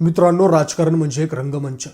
मित्रांनो राजकारण म्हणजे एक रंगमंच.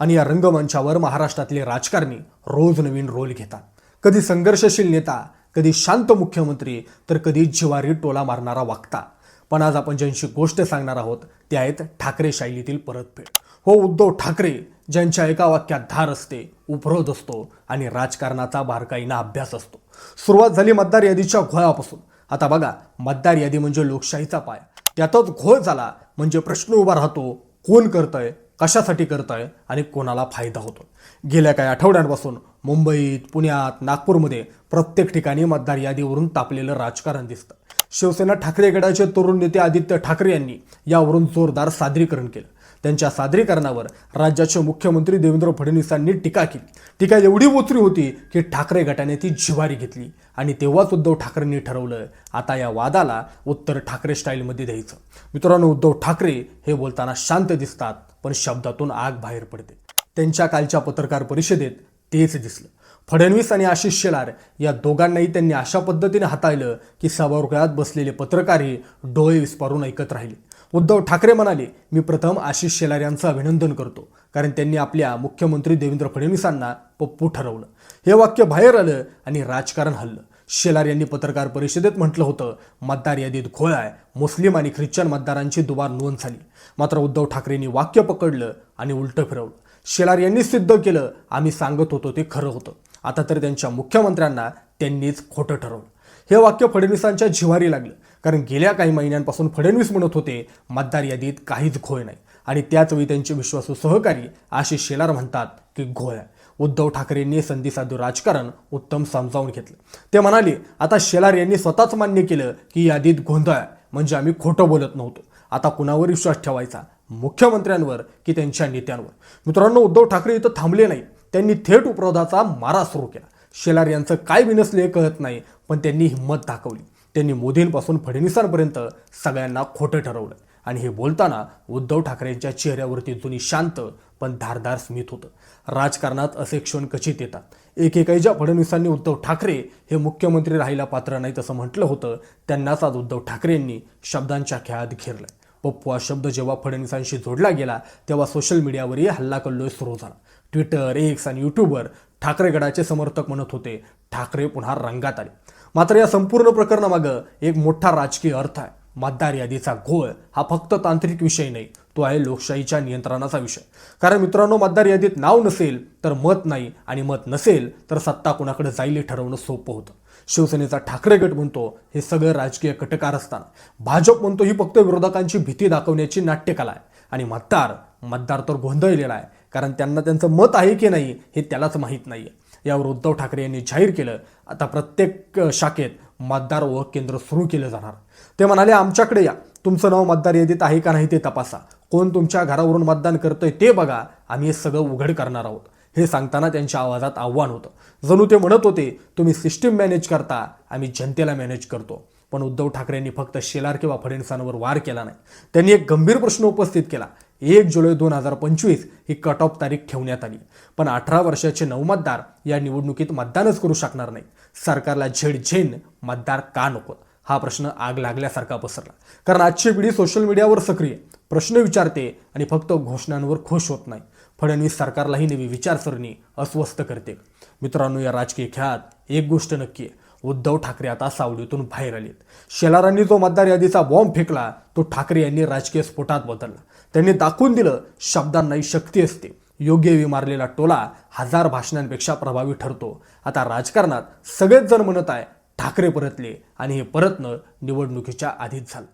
आणि या रंगमंचावर महाराष्ट्रातले राजकारणी रोज नवीन रोल घेतात. कधी संघर्षशील नेता कधी शांत मुख्यमंत्री तर कधी जिवारी टोला मारणारा वागता पण आज आपण ज्यांची गोष्ट सांगणार आहोत ते आहेत ठाकरे शैलीतील परतफेड. हो उद्धव ठाकरे ज्यांच्या एका वाक्यात धार असते उपरोध असतो आणि राजकारणाचा बारकाईना अभ्यास असतो. सुरुवात झाली मतदार यादीच्या घोळापासून. आता बघा मतदार यादी म्हणजे लोकशाहीचा पाय. त्यातच घोळ झाला म्हणजे प्रश्न उभा राहतो कोण करतंय कशासाठी करतंय आणि कोणाला फायदा होतो गेल्या काही आठवड्यांपासून मुंबईत पुण्यात नागपूरमध्ये प्रत्येक ठिकाणी मतदार यादीवरून तापलेलं राजकारण दिसतं. शिवसेना ठाकरे गटाचे तरुण नेते आदित्य ठाकरे यांनी यावरून जोरदार सादरीकरण केलं. त्यांच्या सादरीकरणावर राज्याचे मुख्यमंत्री देवेंद्र फडणवीसांनी टीका केली. टीका एवढी ओचरी होती की ठाकरे गटाने ती जिवारी घेतली आणि तेव्हाच उद्धव ठाकरेंनी ठरवलं आता या वादाला उत्तर ठाकरे स्टाईलमध्ये द्यायचं. मित्रांनो उद्धव ठाकरे हे बोलताना शांत दिसतात पण शब्दातून आग बाहेर पडते. त्यांच्या कालच्या पत्रकार परिषदेत तेच दिसलं. फडणवीस आणि आशिष शेलार या दोघांनाही त्यांनी अशा पद्धतीने हाताळलं की सभागृहात बसलेले पत्रकारही डोळे विस्पारून ऐकत राहिले. उद्धव ठाकरे म्हणाले मी प्रथम आशिष शेलार यांचं अभिनंदन करतो कारण त्यांनी आपल्या मुख्यमंत्री देवेंद्र फडणवीसांना पप्पू ठरवलं. हे वाक्य बाहेर आलं आणि राजकारण हल्लं. शेलार यांनी पत्रकार परिषदेत म्हटलं होतं मतदार यादीत घोळ आहे मुस्लिम आणि ख्रिश्चन मतदारांची दुबार नोंद झाली. मात्र उद्धव ठाकरेंनी वाक्य पकडलं आणि उलटं फिरवलं. शेलार यांनी सिद्ध केलं आम्ही सांगत होतो ते खरं होतं. आता तर त्यांच्या मुख्यमंत्र्यांना त्यांनीच खोटं ठरवलं. हे वाक्य फडणवीसांच्या झिवारी लागलं. कारण गेल्या काही महिन्यांपासून फडणवीस म्हणत होते मतदार यादीत काहीच घोळ नाही. आणि त्याचवेळी त्यांचे विश्वासू सहकारी आशिष शेलार म्हणतात की घोळ आहे. उद्धव ठाकरेंनी संधी साधू राजकारण उत्तम समजावून घेतलं. ते म्हणाले आता शेलार यांनी स्वतःच मान्य केलं की यादीत गोंधळ आहे. म्हणजे आम्ही खोटं बोलत नव्हतो. आता कुणावर विश्वास ठेवायचा? मुख्यमंत्र्यांवर की त्यांच्या नेत्यांवर? मित्रांनो उद्धव ठाकरे इथं थांबले नाही त्यांनी थेट उपरोधाचा मारा सुरू केला. शेलार यांचं काय विनसले कळत नाही पण त्यांनी हिंमत दाखवली. त्यांनी मोदींपासून फडणवीसांपर्यंत सगळ्यांना खोटं ठरवलं. आणि हे बोलताना उद्धव ठाकरेंच्या चेहऱ्यावरती जुनी शांत पण धारदार स्मित होतं. राजकारणात असे क्षण कचित येतात. एकेकाईच्या फडणवीसांनी उद्धव ठाकरे हे मुख्यमंत्री राहायला पात्र नाही तसं म्हटलं होतं. त्यांनाच आज उद्धव ठाकरेंनी शब्दांच्या खेळात घेरलं पप्पू हा शब्द जेव्हा फडणवीसांशी जोडला गेला तेव्हा सोशल मीडियावरही हल्ला कल्लोळ सुरू झाला. ट्विटर एक्स आणि यूट्यूबवर ठाकरे गडाचे समर्थक म्हणत होते ठाकरे पुन्हा रंगात आले. मात्र या संपूर्ण प्रकरणामागं एक मोठा राजकीय अर्थ आहे. मतदार यादीचा घोळ हा फक्त तांत्रिक विषय नाही तो आहे लोकशाहीच्या नियंत्रणाचा विषय. कारण मित्रांनो मतदार यादीत नाव नसेल तर मत नाही आणि मत नसेल तर सत्ता कुणाकडे जाईल हे ठरवणं सोपं होतं. शिवसेनेचा ठाकरे गट म्हणतो हे सगळं राजकीय कटकार असताना. भाजप म्हणतो ही फक्त विरोधकांची भीती दाखवण्याची नाट्यकला आहे. आणि मतदार मतदार तर गोंधळलेला आहे कारण त्यांना त्यांचं मत आहे की नाही हे त्यालाच माहीत नाही आहे यावर उद्धव ठाकरे यांनी जाहीर केलं आता प्रत्येक शाखेत मतदार ओळख केंद्र सुरू केलं जाणार. ते म्हणाले आमच्याकडे या. तुमचं नाव मतदार यादीत आहे का नाही ते तपासा. कोण तुमच्या घरावरून मतदान करतंय ते बघा. आम्ही हे सगळं उघड करणार आहोत. हे सांगताना त्यांच्या आवाजात आव्हान होतं. जणू ते म्हणत होते तुम्ही सिस्टीम मॅनेज करता आम्ही जनतेला मॅनेज करतो. पण उद्धव ठाकरेंनी फक्त शेलार किंवा फडणवीसांवर वार केला नाही. त्यांनी एक गंभीर प्रश्न उपस्थित केला. एक जुलै दोन हजार पंचवीस ही कट ऑफ तारीख ठेवण्यात आली. पण अठरा वर्षाचे नऊ मतदार या निवडणुकीत मतदानच करू शकणार नाही. सरकारला झेड झेन मतदार का नको हा प्रश्न आग लागल्यासारखा पसरला. कारण आजची पिढी सोशल मीडियावर सक्रिय. प्रश्न विचारते आणि फक्त घोषणांवर खुश होत नाही. फडणवीस सरकारलाही नवी विचारसरणी अस्वस्थ करते. मित्रांनो या राजकीय खेळात एक गोष्ट नक्की आहे. उद्धव ठाकरे आता सावलीतून बाहेर आलेत. शेलारांनी जो मतदार यादीचा बॉम्ब फेकला तो ठाकरे यांनी राजकीय स्फोटात बदलला. त्यांनी दाखवून दिलं शब्दांनाही शक्ती असते. योग्य विमारलेला टोला हजार भाषणांपेक्षा प्रभावी ठरतो. आता राजकारणात सगळेच जण म्हणत आहे ठाकरे परतले आणि हे परतणं निवडणुकीच्या आधीच झालं.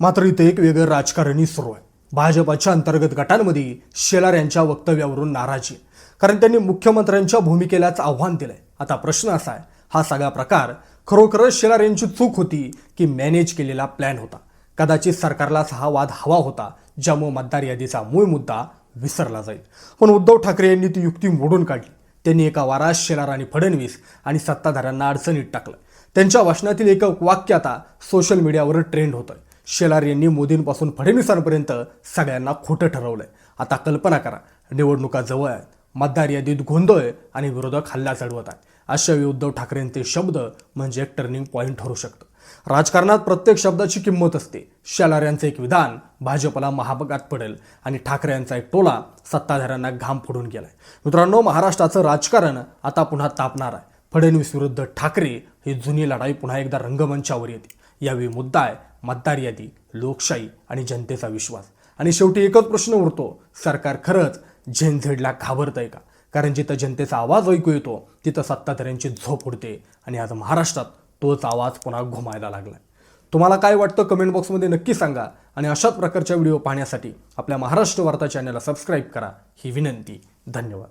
मात्र इथे एक वेगळं राजकारणही सुरू आहे. भाजपाच्या अंतर्गत गटांमध्ये शेलार यांच्या वक्तव्यावरून नाराजी. कारण त्यांनी मुख्यमंत्र्यांच्या भूमिकेलाच आव्हान दिलंय. आता प्रश्न असा आहे हा सगळा प्रकार खरोखरच शेलार यांची चूक होती की मॅनेज केलेला प्लॅन होता? कदाचित सरकारलाच हा वाद हवा होता ज्यामुळे मतदार यादीचा मूळ मुद्दा विसरला जाईल. पण उद्धव ठाकरे यांनी ती युक्ती मोडून काढली. त्यांनी एका वारात शेलार आणि फडणवीस आणि सत्ताधाऱ्यांना अडचणीत टाकलं. त्यांच्या भाषणातील एक वाक्य आता सोशल मीडियावर ट्रेंड होतं शेलार यांनी मोदींपासून फडणवीसांपर्यंत सगळ्यांना खोटं ठरवलंय. आता कल्पना करा निवडणुका जवळ आहेत. मतदार यादीत गोंधळ आणि विरोधक हल्ला चढवत आहेत. अशावेळी उद्धव ठाकरेंचे शब्द म्हणजे एक टर्निंग पॉईंट ठरू शकतं. राजकारणात प्रत्येक शब्दाची किंमत असते. शेलार यांचं एक विधान भाजपला महाभगात पडेल आणि ठाकरे यांचा एक टोला सत्ताधाऱ्यांना घाम फोडून गेलाय. मित्रांनो महाराष्ट्राचं राजकारण आता पुन्हा तापणार आहे. फडणवीस विरुद्ध ठाकरे ही जुनी लढाई पुन्हा एकदा रंगमंचावर येते. यावेळी मुद्दा आहे मतदार यादी लोकशाही आणि जनतेचा विश्वास. आणि शेवटी एकच प्रश्न उरतो सरकार खरंच झेनझेडला घाबरतंय का? कारण जिथं जनतेचा आवाज ऐकू येतो तिथं सत्ताधाऱ्यांची झोप उडते. आणि आज महाराष्ट्रात तोच आवाज पुन्हा घुमायला लागला तुम्हाला काय वाटतं कमेंट बॉक्समध्ये नक्की सांगा. आणि अशाच प्रकारच्या व्हिडिओ पाहण्यासाठी आपल्या महाराष्ट्र वार्ता चॅनलला सबस्क्राईब करा. ही विनंती. धन्यवाद.